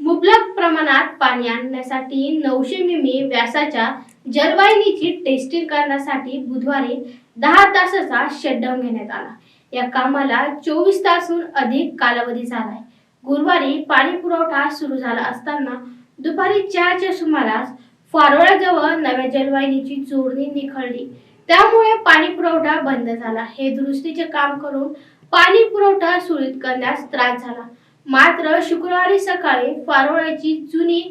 मुबलक प्रमाणात पाणी आणण्यासाठी नऊशे मिमी व्यासाच्या जलवाहिनीची टेस्टिंग करण्यासाठी बुधवारी दहा तासाचा शटडाऊन घेण्यात आला. या कामाला चोवीस तासहून अधिक कालावधी झालाय. गुरुवारी पाणी पुरवठा सुरू झाला असताना दुपारी चारच्या सुमारास फारोळ्याजवळ नव्या जलवाहिनीची जोडणी निखळली. त्यामुळे पाणी पुरवठा बंद झाला. हे दुरुस्तीचे काम करून पाणी पुरवठा सुरळीत करण्यास त्रास झाला. मात्र शुक्रवारी सकाळी फारोळ्याची जुनी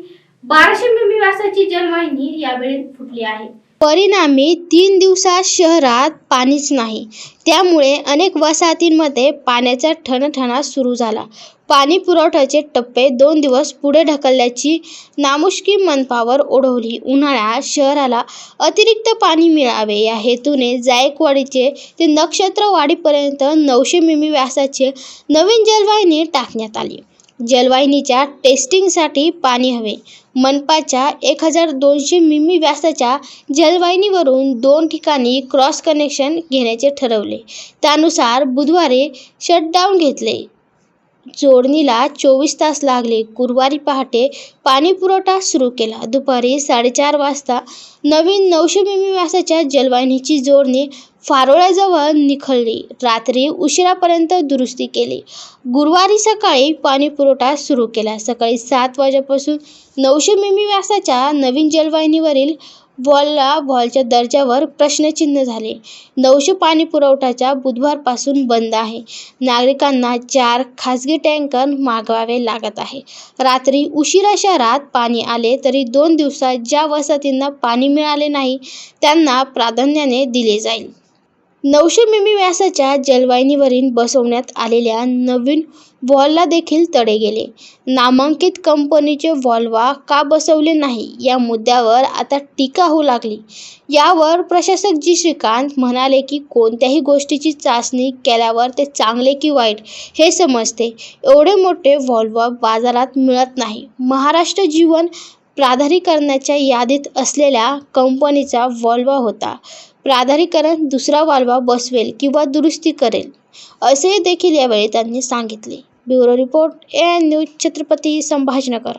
बाराशे मिमी व्यासाची जलवाहिनी यावेळी फुटली आहे. परिणामी तीन दिवसात शहरात पाणीच नाही. त्यामुळे अनेक वसाहतींमध्ये पाण्याचा ठणठणा सुरू झाला. पाणी पुरवठ्याचे टप्पे दोन दिवस पुढे ढकलल्याची नामुष्की मनपावर ओढवली. उन्हाळ्यात शहराला अतिरिक्त पाणी मिळावे. या हेतूने जायकवाडीचे ते नक्षत्रवाडीपर्यंत नऊशे मिमी व्यासाचे नवीन जलवाहिनी टाकण्यात आली. जलवाहिनीच्या टेस्टिंगसाठी पाणी हवे. मनपाच्या एक हजार दोनशे मिमी व्यासाच्या जलवाहिनीवरून दोन ठिकाणी क्रॉस कनेक्शन घेण्याचे ठरवले. त्यानुसार बुधवारी शटडाऊन घेतले. जोडणीला चोवीस तास लागले. गुरुवारी पहाटे पाणी पुरवठा सुरू केला. दुपारी साडेचार वाजता नवीन नऊशे मिमी व्यासाच्या जलवाहिनीची जोडणी फारोळ्याजवळ निखळली. रात्री उशिरापर्यंत दुरुस्ती केली. गुरुवारी सकाळी पाणी पुरवठा सुरू केला. सकाळी सात वाजेपासून नऊशे मिमी व्यासाच्या नवीन जलवाहिनीवरील बॉलला बॉलच्या दर्जावर प्रश्नचिन्ह झाले. नऊशे पाणी पुरवठाच्या बुधवारपासून बंद आहे. नागरिकांना चार खासगी टँकर मागवावे लागत आहे. रात्री उशिरा शहरात पाणी आले तरी दोन दिवसात ज्या वसाहतींना पाणी मिळाले नाही त्यांना प्राधान्याने दिले जाईल. नऊशे मिमी व्यासाच्या जलवाहिनीवरील बसवण्यात आलेल्या नवीन वॉलला देखील तडे गेले. नामांकित कंपनीचे वॉल्वा का बसवले नाही या मुद्द्यावर आता टीका होऊ लागली. यावर प्रशासक जी. श्रीकांत म्हणाले की कोणत्याही गोष्टीची चाचणी केल्यावर ते चांगले की वाईट हे समजते. एवढे मोठे वॉल्वा बाजारात मिळत नाही. महाराष्ट्र जीवन प्राधिकरणाच्या यादीत असलेल्या कंपनीचा वॉल्वा होता. प्राधिकरण दुसरा वाल्वा बसवेल किंवा दुरुस्ती करेल असे देखील यावेळी त्यांनी सांगितले. Bureau report A N news Chhatrapati Sambhajinagar.